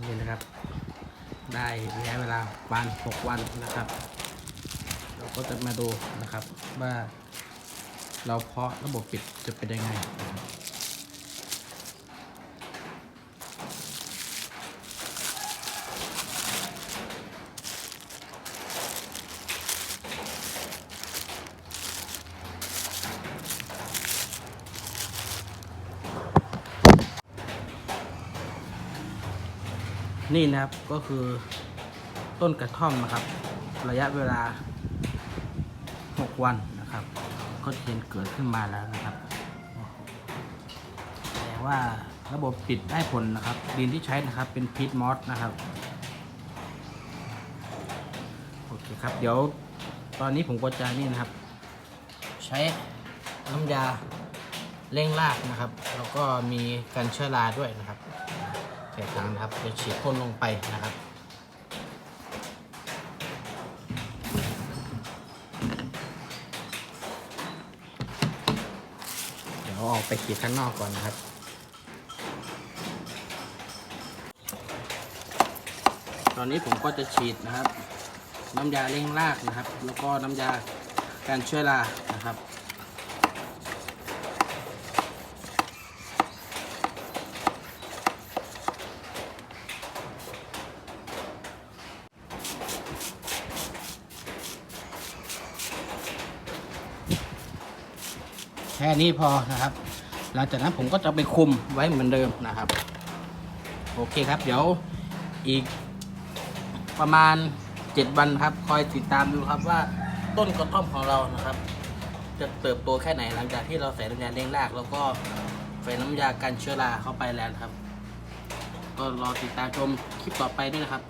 นี่นะครับ ได้ระยะเวลาประมาณ6วันนะครับ เราก็จะมาดูนะครับว่า เราเพาะระบบปิดจะเป็นยังไงนะครับ นี่นะครับก็คือต้นกระท่อมนะครับ ระยะเวลา 6 วันนะครับ ก็จะเห็นเกิดขึ้นมาแล้วนะครับ แต่ว่าระบบปิดได้ผลนะครับ ดินที่ใช้นะครับเป็นพีทมอสนะครับโอเคครับเดี๋ยวตอนนี้ผมก็จะนี่นะครับ ใช้น้ำยาเร่งรากนะครับ แล้วก็มีกันเชื้อราด้วยนะครับ ใส่ถังนะครับจะฉีดพ่นลงไปนะครับเดี๋ยวออกไปขีดข้างนอกก่อนนะครับตอนนี้ผมก็จะฉีดนะครับ น้ำยาเร่งรากนะครับ แล้วก็น้ำยาการช่วยรานะครับ ค่นี้พอนะครับ หลังจากนั้นผมก็จะไปคุมไว้เหมือนเดิมนะครับ โอเคครับ เดี๋ยวอีกประมาณ 7 วันครับ คอยติดตามดูครับว่าต้นกระท่อมของเรานะครับ จะเติบโตแค่ไหนหลังจากที่เราใส่น้ำยาเลี้ยงราก แล้วก็ใส่น้ำยากันเชื้อราเข้าไปแล้วครับ ก็รอติดตามชมคลิปต่อไปด้วยนะครับ